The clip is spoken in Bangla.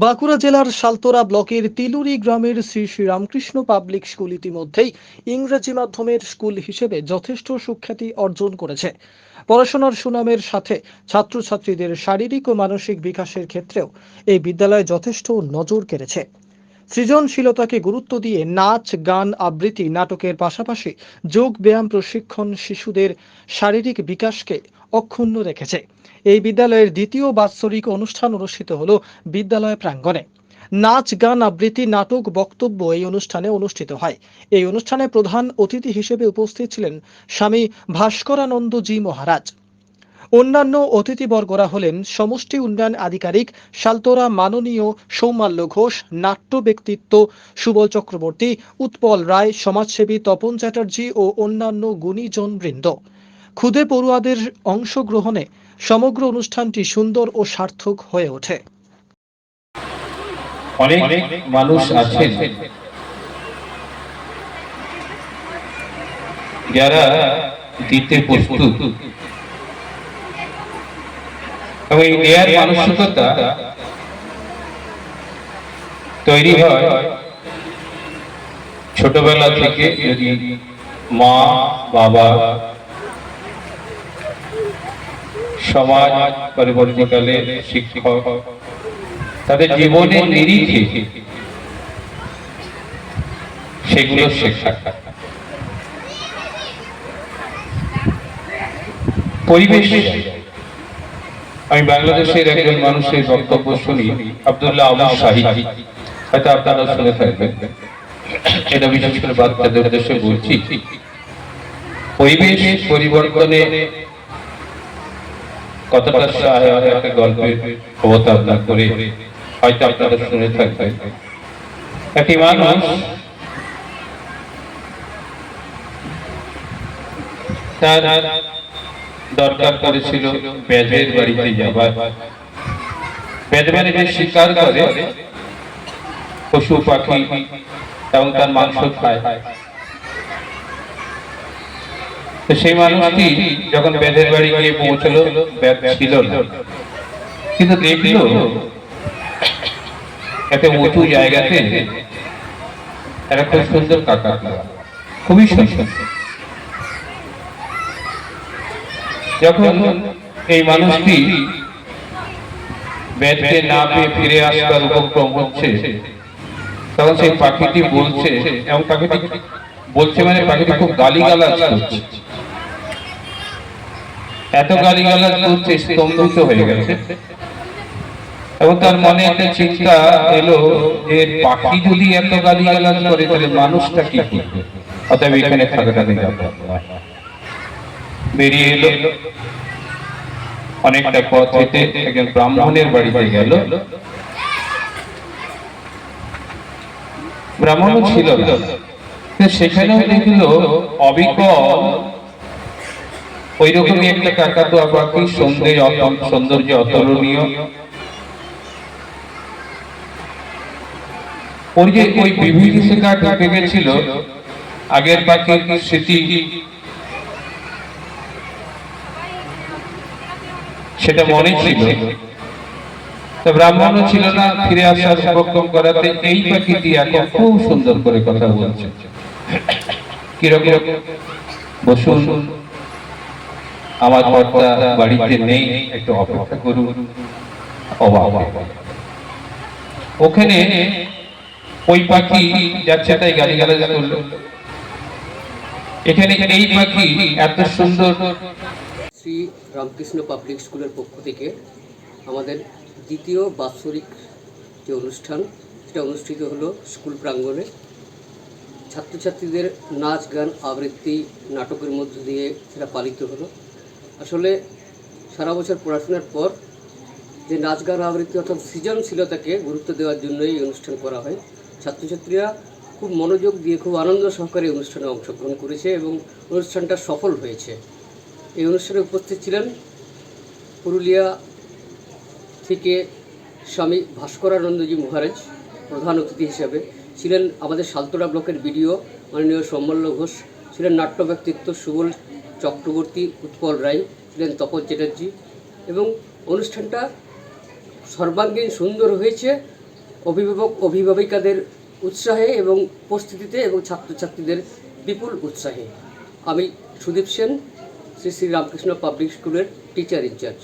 বাঁকুড়া জেলার সালতোরা ব্লকের তিলুরি গ্রামের শ্রী শ্রীরামকৃষ্ণ পাবলিক স্কুল ইতিমধ্যেই ইংরেজি মাধ্যমের স্কুল হিসেবে যথেষ্ট সুখ্যাতি অর্জন করেছে। পড়াশোনার সুনামের সাথে ছাত্রছাত্রীদের শারীরিক ও মানসিক বিকাশের ক্ষেত্রেও এই বিদ্যালয় যথেষ্ট নজর কেড়েছে। সৃজনশীলতাকে গুরুত্ব দিয়ে নাচ, গান, আবৃত্তি, নাটকের পাশাপাশি যোগ ব্যায়াম প্রশিক্ষণ শিশুদের শারীরিক বিকাশকে অক্ষুণ্ণ রেখেছে। এই বিদ্যালয়ের দ্বিতীয় বাৎসরিক অনুষ্ঠান অনুষ্ঠিত হলো বিদ্যালয় প্রাঙ্গণে। নাচ, গান, আবৃত্তি, নাটক, বক্তব্য এই অনুষ্ঠানে অনুষ্ঠিত হয়। এই অনুষ্ঠানে প্রধান অতিথি হিসেবে উপস্থিত ছিলেন স্বামী ভাস্করানন্দ জি মহারাজ। অন্যান্য অতিথিবর্গরা হলেন সমষ্টি উন্নয়ন আধিকারিক সালতোরা মাননীয় সৌমাল্য ঘোষ নাট্য ব্যক্তিত্ব সুবল চক্রবর্তী উৎপল রায় সমাজসেবী তপন চ্যাটার্জি ও অন্যান্য গুণীজন বৃন্দ। ক্ষুদে পড়ুয়াদের অংশগ্রহণে সমগ্র অনুষ্ঠানটি সুন্দর ও সার্থক হয়ে ওঠে। অনেক মানুষ আছেন। যারা দিতে প্রস্তুত। এবং এই দেয়ার মানসিকতা তৈরি হয় ছোটবেলা থেকে যদি মা, বাবা সমাজ পরবর্তীকালে শিক্ষক তাদের জীবনের নিরিখে সেগুলো শেখা। পরিবেশ আমি বাংলাদেশের একজন মানুষের বক্তব্য শুনি, আব্দুল্লাহ আবু শাহিদ। হয়তো আপনারা শুনে থাকবেন। এটা বিশেষ করে বাচ্চাদের উদ্দেশ্যে বলছি। পরিবেশ পরিবর্তনে কতটা সহায় একটা গল্পের করে। হয়তো আপনারা শুনে থাকবেন। একটি মানুষ দরকার করেছিল ব্যাজের বাড়িতে যাবার। ব্যাজবাড়ি যে শিকার করে পশু পাখি এবং তার মাংস খায়। সেই মানুষটি যখন বেদের বাড়ি গিয়ে পৌঁছলো ছিল কিন্তু দেখল একটা উঁচু জায়গাতে একটা খুব সুন্দর কাকা খুবই সুন্দর। যখন এই মানুষটি বেদকে না পেয়ে ফিরে আসবার উপক্রম হচ্ছে, তখন সেই পাখিটি বলছে, এবং পাখিটি বলছে মানে পাখিটি খুব গালিগালাজ করছে। এত গালিগালাজ করছে, স্তম্ভিত হয়ে গেছে। এবং তার মনে একটা চিন্তা এলো যে পাখি যদি এত গালিগালাজ করে, তাহলে মানুষটা কি করবে? অতএব এখানে থাকাটা নিরাপদ নয়। বেরিয়ে এলো। অনেকটা পথ হেঁটে একজন ব্রাহ্মণের বাড়িতে গেল। ব্রাহ্মণও ছিল সেখানেও দেখল অবিকল ওই রকমই একটা কাকাতুয়া পাখি সৌন্দর্য সৌন্দর্য অতুলনীয়। ওর যে ওই বিভীষিকা ঢুকে গেছিল আগের পাখির স্মৃতি সেটা মনে ছিল। তো ব্রাহ্মণও ছিল না ফিরে আসার উপক্রম করাতে এই পাখিটি এখন খুব সুন্দর করে কথা বলছে। কীরকম? বসুন আমার কর্তা বাড়িতে নেই একটু অপেক্ষা করুন। অবাক ওখানে ওই পাখি যাচ্ছে তাই গালি গালাজ করল। এখানে এই পাখি এত সুন্দর শ্রী রামকৃষ্ণ পাবলিক স্কুলের পক্ষ থেকে আমাদের দ্বিতীয় বাৎসরিক যে অনুষ্ঠান, সেটা অনুষ্ঠিত হলো স্কুল প্রাঙ্গণে। ছাত্রছাত্রীদের নাচ, গান, আবৃত্তি, নাটকের মধ্য দিয়ে সেটা পালিত হলো। আসলে সারা বছর পড়াশোনার পর যে নাচ, গান, আবৃত্তি অর্থাৎ সৃজনশীলতাকে গুরুত্ব দেওয়ার জন্যই এই অনুষ্ঠান করা হয়। ছাত্রছাত্রীরা খুব মনোযোগ দিয়ে, খুব আনন্দ সহকারে অনুষ্ঠানে অংশগ্রহণ করেছে এবং অনুষ্ঠানটা সফল হয়েছে। এই অনুষ্ঠানে উপস্থিত ছিলেন পুরুলিয়া থেকে স্বামী ভাস্করানন্দজি মহারাজ, প্রধান অতিথি হিসাবে। ছিলেন আমাদের সালতোড়া ব্লকের বিডিও মাননীয় সৌমল্য ঘোষ, ছিলেন নাট্য ব্যক্তিত্ব সুবল চক্রবর্তী, উৎপল রায়, ছিলেন তপন চ্যাটার্জি এবং অনুষ্ঠানটা সর্বাঙ্গীন সুন্দর হয়েছে। অভিভাবক, অভিভাবিকাদের উৎসাহে এবং উপস্থিতিতে এবং ছাত্রছাত্রীদের বিপুল উৎসাহে। আমি সুদীপ সেন শ্রী শ্রী রামকৃষ্ণ পাবলিক স্কুলের টিচার ইনচার্জ